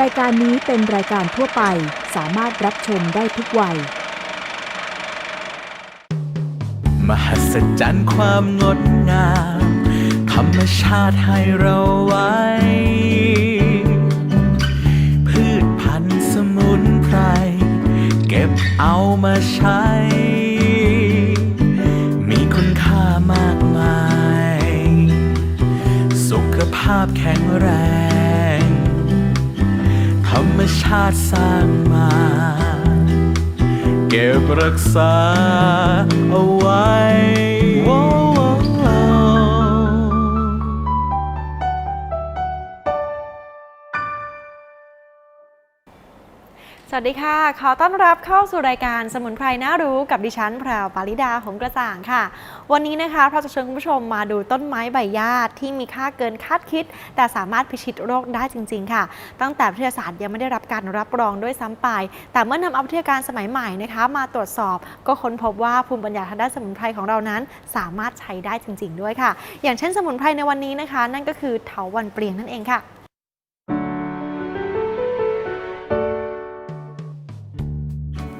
รายการนี้เป็นรายการทั่วไป สามารถรับชมได้ทุกวัย มหัศจรรย์ความงดงาม ธรรมชาติให้เราไว้ พืชพันธุ์สมุนไพร เก็บเอามาใช้าติสร้างมา เก็บรักษาเอาไว้โว้ สวัสดีค่ะ ขอต้อนรับเข้าสู่รายการสมุนไพรน่ารู้กับดิฉันแพรวปาริดาหงกระจ่างค่ะ วันนี้นะคะเราจะเชิญคุณผู้ชมมาดูต้นไม้ใบหญ้าที่มีค่าเกินคาดคิด แต่สามารถพิชิตโรคได้จริง ๆ ค่ะ ตั้งแต่วิทยาศาสตร์ยังไม่ได้รับการรับรองด้วยซ้ำไป แต่เมื่อนำเอาวิทยาการสมัยใหม่นะคะ มาตรวจสอบก็ค้นพบว่าภูมิปัญญาทางด้านสมุนไพรของเรานั้น สามารถใช้ได้จริง ๆ ด้วยค่ะ อย่างเช่นสมุนไพรในวันนี้นะคะ นั่นก็คือเถาวัลย์เปลี่ยงนั่นเองค่ะ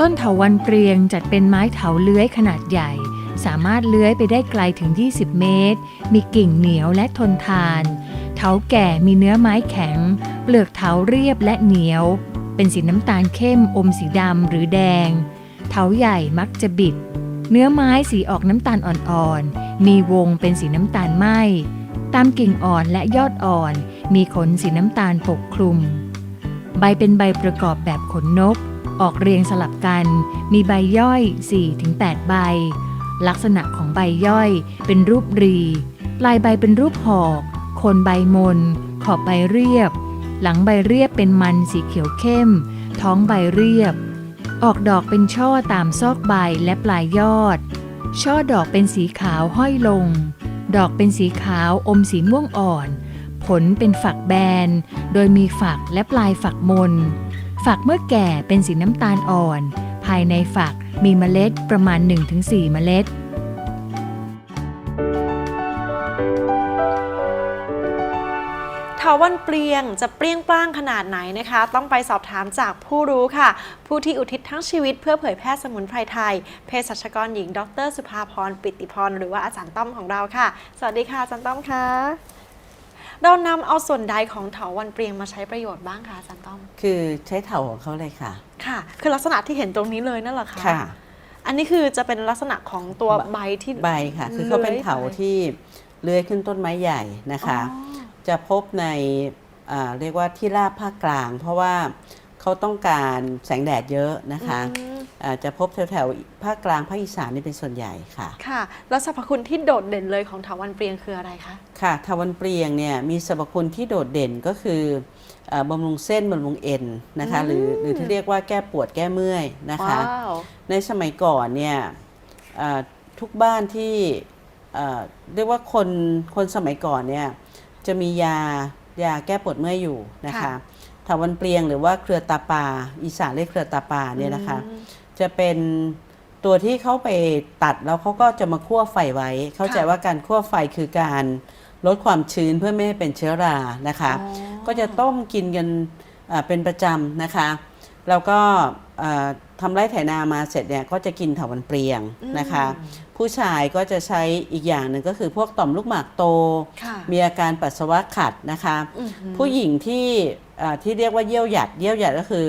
ต้นเถาวันเปรียงจัดเป็นไม้เถาเลื้อยขนาดใหญ่ สามารถเลื้อยไปได้ไกลถึง 20 เมตร มีกิ่งเหนียวและทนทาน เถาแก่มีเนื้อไม้แข็ง เปลือกเถาเรียบและเหนียว เป็นสีน้ำตาลเข้มอมสีดำหรือแดง เถาใหญ่มักจะบิด เนื้อไม้สีออกน้ำตาลอ่อนๆ มีวงเป็นสีน้ำตาลไหมตามกิ่งอ่อนและยอดอ่อน มีขนสีน้ำตาลปกคลุม ใบเป็นใบประกอบแบบขนนก ออกเรียงสลับกัน มีใบย่อย 4-8 ใบ ลักษณะของใบย่อยเป็นรูปรี ปลายใบเป็นรูปหอก โคนใบมน ขอบใบเรียบ หลังใบเรียบเป็นมันสีเขียวเข้ม ท้องใบเรียบ ออกดอกเป็นช่อตามซอกใบและปลายยอด ช่อดอกเป็นสีขาวห้อยลง ดอกเป็นสีขาวอมสีม่วงอ่อน ผลเป็นฝักแบน โดยมีฝักและปลายฝักมน ฝักเมื่อแก่เป็นสีน้ำตาลอ่อน ภายในฝักมีเมล็ดประมาณ 1-4 เมล็ดเถาวันเปลียงจะเปรี้ยงปร้างขนาดไหนนะคะ ต้องไปสอบถามจากผู้รู้ค่ะ ผู้ที่อุทิศทั้งชีวิตเพื่อเผยแพร่สมุนไพรไทยเภสัชกรหญิง ดร สุภาพรปิติพรหรือว่าอาจารย์ต้อมของเราค่ะ สวัสดีค่ะอาจารย์ต้อมค่ะ เรานำเอาส่วนใดของเถาวันเปลียงมาใช้ประโยชน์บ้างคะอาจารย์ต้อม คือใช้เถาของเขาเลยค่ะ ค่ะ คือลักษณะที่เห็นตรงนี้เลยนั่นเหรอคะค่ะ อันนี้คือจะเป็นลักษณะของตัวใบที่ใบค่ะ คือเขาเป็นเถาที่เลื้อยขึ้นต้นไม้ใหญ่นะคะ อ๋อ จะพบในอ่าเรียกว่าที่ราบภาคกลาง เพราะว่า เขาต้องการแสงแดดเยอะนะคะอืมอ่าจะพบแถวๆภาคกลางภาคอีสานนี่เป็นส่วนใหญ่ค่ะ ค่ะ แล้วสรรพคุณที่โดดเด่นเลยของเถาวันเปลียงคืออะไรคะ ค่ะทวันเปลียงเนี่ยมีสรรพคุณที่โดดเด่นก็คือเอ่อบำรุงเส้นบำรุงเอ็นนะคะหรือหรือที่เรียกว่าแก้ปวดแก้เมื่อยนะคะว้าวในสมัยก่อนเนี่ยเอ่อทุกบ้านที่เอ่อเรียกว่าคนคนสมัยก่อนเนี่ยจะมียายาแก้ปวดเมื่อยอยู่นะคะค่ะ ถาวันเปลียงหรือว่าเครือตาปา อีสานเรียกเครือตาปาเนี่ยนะคะอืมจะเป็นตัวที่เขาไปตัดแล้วเขาก็จะมาคั่วไฟไว้ เข้าใจค่ะว่าการคั่วไฟคือการลดความชื้นเพื่อไม่ให้เป็นเชื้อรานะคะอ๋อก็จะต้มกินกันอ่าเป็นประจำนะคะ แล้วก็อ่าทำไร่ไถนามาเสร็จเนี่ยก็จะกินเถาวันเปลียงนะคะ ผู้ชายก็จะใช้อีกอย่างหนึ่งก็คือพวกต่อมลูกหมากโตค่ะมีอาการปัสสาวะขัดนะคะอื้อหือผู้หญิงที่อ่า ที่เรียกว่าเยี่ยวหยัด เยี่ยวหยัดก็คือ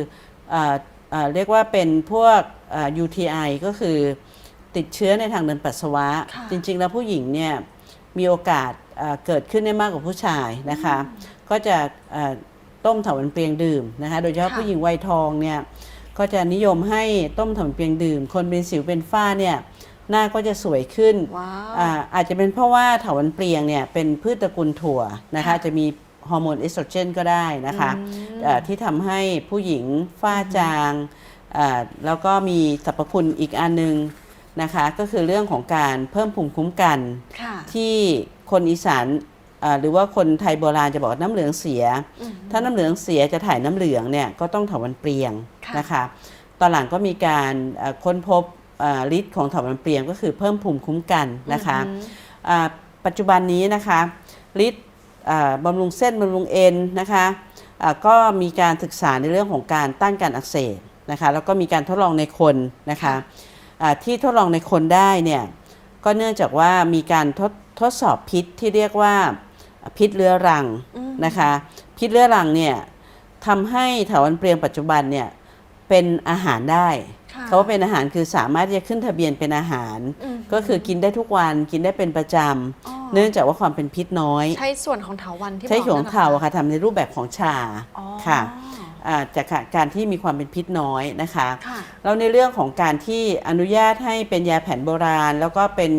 อาอ่าเรียกว่าเป็นพวกอ่า UTI ก็คือติดเชื้อในทางเดินปัสสาวะค่ะจริง ๆ แล้วผู้หญิงเนี่ยมีโอกาสอ่าเกิดขึ้นได้มากกว่าผู้ชายนะคะ ก็จะอ่าต้มเถาวันเปลียงดื่มนะคะโดยเฉพาะค่ะผู้หญิงวัยทองเนี่ยก็จะนิยมให้ต้มเถาวันเปลียงดื่ม คนเป็นสิวเป็นฝ้าเนี่ยหน้าก็จะสวยขึ้นว้าวอ่าอาจจะเป็นเพราะว่าเถาวันเปลียงเนี่ยเป็นพืชตระกูลถั่วนะคะค่ะจะมี ฮอร์โมนเอสโตรเจนก็ได้นะคะอืมอ่าที่ทำให้ผู้หญิงฝ้าจางอ่าแล้วก็มีสรรพคุณอีกอันหนึงนะคะก็คือเรื่องของการเพิ่มภูมิคุ้มกันค่ะที่คนอีสานอ่าหรือว่าคนไทยโบราณจะบอกว่าน้ำเหลืองเสียอืมถ้าน้ำเหลืองเสียจะถ่ายน้ำเหลืองเนี่ยก็ต้องเถาวันเปลียงค่ะนะคะตอนหลังก็มีการเอ่อค้นพบอ่าฤทธิ์ของเถาวันเปลียงก็คือเพิ่มภูมิคุ้มกันนะคะอืมอ่าปัจจุบันนี้นะคะฤทธิ์อ่า บำรุงเส้นบำรุงเอ็นนะคะอ่าก็มีการศึกษาในเรื่องของการต้านการอักเสบนะคะแล้วก็มีการทดลองในคนนะคะอ่าที่ทดลองในคนได้เนี่ยก็เนื่องจากว่ามีการทดทดสอบพิษที่เรียกว่าพิษเรื้อรังอืมนะคะพิษเรื้อรังเนี่ยทำให้เถาวัลย์เปลียงปัจจุบันเนี่ยเป็นอาหารได้ค่ะเขาว่าเป็นอาหารคือสามารถที่จะขึ้นทะเบียนเป็นอาหารมก็คือกินได้ทุกวันกินได้เป็นประจอ๋อำ เนื่องจากว่าความเป็นพิษน้อย ใช้ส่วนของเถาวันที่ใช้บอกของนั่นหรเถาอะค่ะทำในรูปแบบของชาอ๋อค่ะอ่าจากการที่มีความเป็นพิษน้อยนะคะค่ะแล้วในเรื่องของการที่อนุญาตให้เป็นยาแผนโบราณ แล้วก็เป็น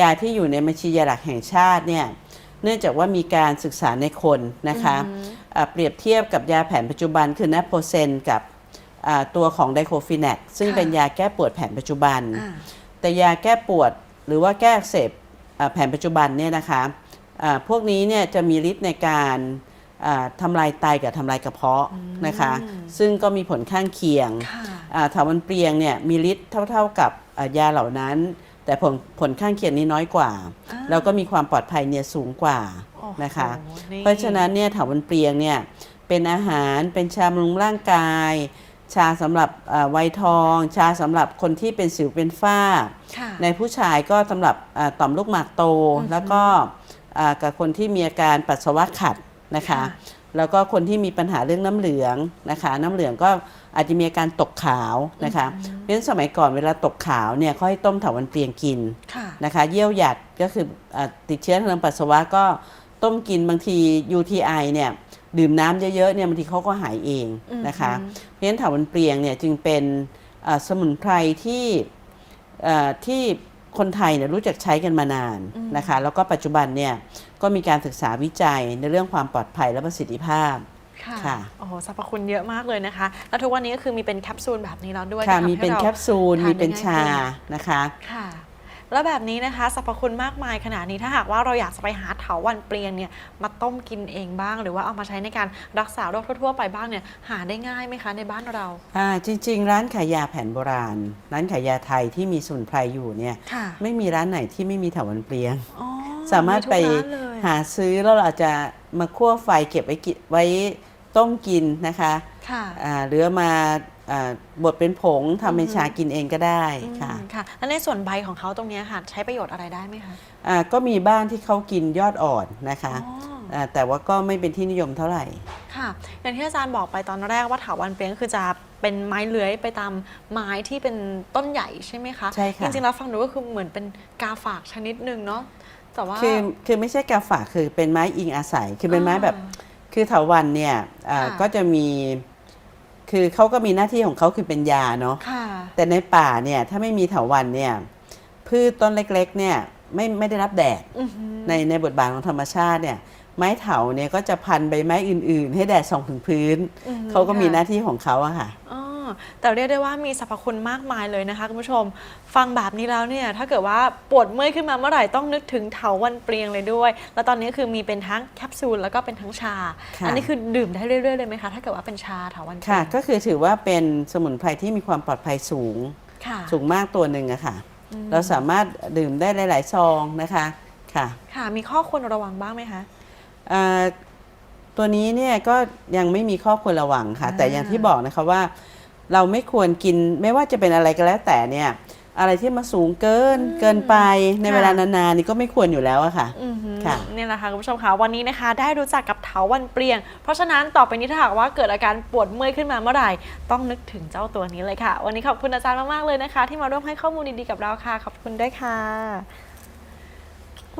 ยาที่อยู่ในบัญชียาหลักแห่งชาติเนี่ยเนื่องจากว่ามีการศึกษาในคนนะคะอืมอ่าเปรียบเทียบกับยาแผนปัจจุบันคือนาโปเซนกับอ่าตัวของไดโคฟินแนกซึ่งค่ะเป็นยาแก้ปวดแผนปัจจุบันอ่าแต่ยาแก้ปวดหรือว่าแก้อักเสบอ่า แผนปัจจุบันเนี่ยนะคะอ่าพวกนี้เนี่ยจะมีฤทธิ์ในการอ่าทำลายไตกับทำลายกระเพาะนะคะ ซึ่งก็มีผลข้างเคียงค่ะอ่าถาวันเปรียงเนี่ยมีฤทธิ์เท่า ๆกับอ่ายาเหล่านั้น แต่ผลผลข้างเคียงนี้น้อยกว่าอ่าแล้วก็มีความปลอดภัยเนี่ยสูงกว่าโอ้โหนะคะนี่เพราะฉะนั้นเนี่ยถาวันเปรียงเนี่ยเป็นอาหารเป็นชาบำรุงร่างกาย ชาสำหรับอ่าวัยทอง ชาสำหรับคนที่เป็นสิวเป็นฝ้าค่ะในผู้ชายก็สำหรับอ่าต่อมลูกหมากโต แล้วก็อ่ากับคนที่มีอาการปัสสาวะขัดนะคะค่ะแล้วก็คนที่มีปัญหาเรื่องน้ำเหลืองนะคะ น้ำเหลืองก็อาจจะมีอาการตกขาวนะคะเพราะฉะนั้นสมัยก่อนเวลาตกขาวเนี่ยเขาให้ต้มเถาวันเปลียงกินค่ะนะคะเยี่ยวหยัดก็คืออาติดเชื้อทางปัสสาวะก็ต้มกินบางที UTI เนี่ย ดื่มน้ำเยอะๆเนี่ยบางทีเขาก็หายเองนะคะ เพราะฉะนั้นเถาวันเปลียงเนี่ยจึงเป็นอ่าสมุนไพรที่อ่าที่คนไทยเนี่ยรู้จักใช้กันมานานนะคะ แล้วก็ปัจจุบันเนี่ยก็มีการศึกษาวิจัยในเรื่องความปลอดภัยและประสิทธิภาพค่ะค่ะโอ้โหสรรพคุณเยอะมากเลยนะคะ แล้วทุกวันนี้ก็คือมีเป็นแคปซูลแบบนี้แล้วด้วยค่ะที่ทำมีให้เป็นราแคปซูลทานมีเป็นได้ง่ายชาขึ้นนะคะค่ะ แล้วแบบนี้นะคะสรรพคุณมากมายขนาดนี้ถ้าหากว่าเราอยากจะไปหาเถาวันเปลียงเนี่ยมาต้มกินเองบ้าง หรือว่าเอามาใช้ในการรักษาโรคทั่วๆไปบ้างเนี่ยหาได้ง่ายไหมคะในบ้านเราอ่าจริง ๆ ร้านขายยาแผนโบราณ ร้านขายยาไทยที่มีสมุนไพรอยู่เนี่ยค่ะไม่มีร้านไหนที่ไม่มีเถาวันเปลียง อ๋อสามารถไปทุกนเลย หาซื้อแล้วเราอาจจะมาคั่วไฟเก็บไว้กิไว้ต้มกินนะคะ ค่ะอ่าหรือเอามาอ่าบดเป็นผงทำเป็นชากินเองก็ได้ค่ะอืมค่ะ แล้วในส่วนใบของเขาตรงเนี้ยค่ะ ใช้ประโยชน์อะไรได้ไหมคะอ่าก็มีบ้านที่เขากินยอดอ่อนนะคะอ๋อาแต่ว่าก็ไม่เป็นที่นิยมเท่าไหร่ ค่ะ อย่างที่อาจารย์บอกไปตอนแรกว่าเถาวันเปลียงก็คือจะเป็นไม้เลื้อยไปตามไม้ที่เป็นต้นใหญ่ใช่ไหมคะ ใช่ค่ะ จริงๆแล้วฟังดูก็คือเหมือนเป็นกาฝากชนิดหนึ่งเนาะ แต่ว่า คือคือไม่ใช่กาฝากคือเป็นไม้อิงอาศัย คือเป็นไม้แบบ คือเถาวันเนี่ยอ่าค่ะก็จะมี คือเขาก็มีหน้าที่ของเขาคือเป็นยาเนาะค่ะ แต่ในป่าเนี่ยถ้าไม่มีเถาวันเนี่ยพืชต้นเล็กๆเนี่ยไม่ไม่ได้รับแดดอือหือในในบทบาทของธรรมชาติเนี่ยไม้เถาเนี่ยก็จะพันใบไม้อื่น ๆ ให้แดดส่องถึงพื้น อืมเขาก็มีค่ะหน้าที่ของเขาอะค่ะ อ๋อ แต่เรียกได้ว่ามีสรรพคุณมากมายเลยนะคะคุณผู้ชม ฟังแบบนี้แล้วเนี่ยถ้าเกิดว่าปวดเมื่อยขึ้นมาเมื่อไหร่ต้องนึกถึงเถาวันเปลียงเลยด้วย แล้วตอนนี้คือมีเป็นทั้งแคปซูลแล้วก็เป็นทั้งชา ค่ะ อันี้คือดื่มได้เรื่อยๆเลยไหมคะถ้าเกิดว่าเป็นชาเถาวันเปลีค่ะ ยงก็คือถือว่าเป็นสมุนไพรที่มีความปลอดภัยสูง ค่ะสูงมากตัวหนึ่งอะค่ะเราสามารถดื่มได้หลาย ๆ ซองนะคะค่ะค่ะ มีข้อควรระวังบ้างไหมคะอ่าตัวนี้เนี่ยก็ยังไม่มีข้อควรระวังค่ะ อ่า แต่อย่างที่บอกนะคะว่า เราไม่ควรกินไม่ว่าจะเป็นอะไรก็แล้วแต่เนี่ย อะไรที่มาสูงเกินเกินไปในเวลานานๆนี่ก็ไม่ควรอยู่แล้วอะค่ะ อือหือค่ะ เนี่ยแหละค่ะคุณผู้ชมคะวันนี้นะคะ ได้รู้จักกับเถาวันเปลียง เพราะฉะนั้นต่อไปนี้ถ้าหากว่าเกิดอาการปวดเมื่อยขึ้นมาเมื่อไหร่ ต้องนึกถึงเจ้าตัวนี้เลยค่ะ วันนี้ขอบคุณอาจารย์มากๆเลยนะคะ ที่มาร่วมให้ข้อมูลดีๆกับเราค่ะ ขอบคุณด้วยค่ะคุณ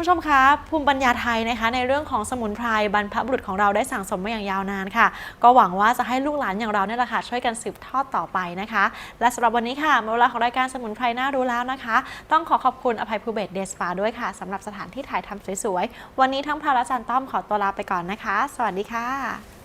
ผู้ชมคะภูมิปัญญาไทยนะคะ ในเรื่องของสมุนไพรบรรพบุรุษของเราได้สั่งสมมาอย่างยาวนานค่ะ ก็หวังว่าจะให้ลูกหลานอย่างเราเนี่ยแหละค่ะช่วยกันสืบทอดต่อไปนะคะ และสำหรับวันนี้ค่ะเวลาของรายการสมุนไพรน่ารู้แล้วนะคะ ต้องขอขอบคุณอภัยภูเบศเดสปาด้วยค่ะสำหรับสถานที่ถ่ายทำสวยๆวันนี้ทั้งพาและจันต้อมขอตัวลาไปก่อนนะคะ สวัสดีค่ะ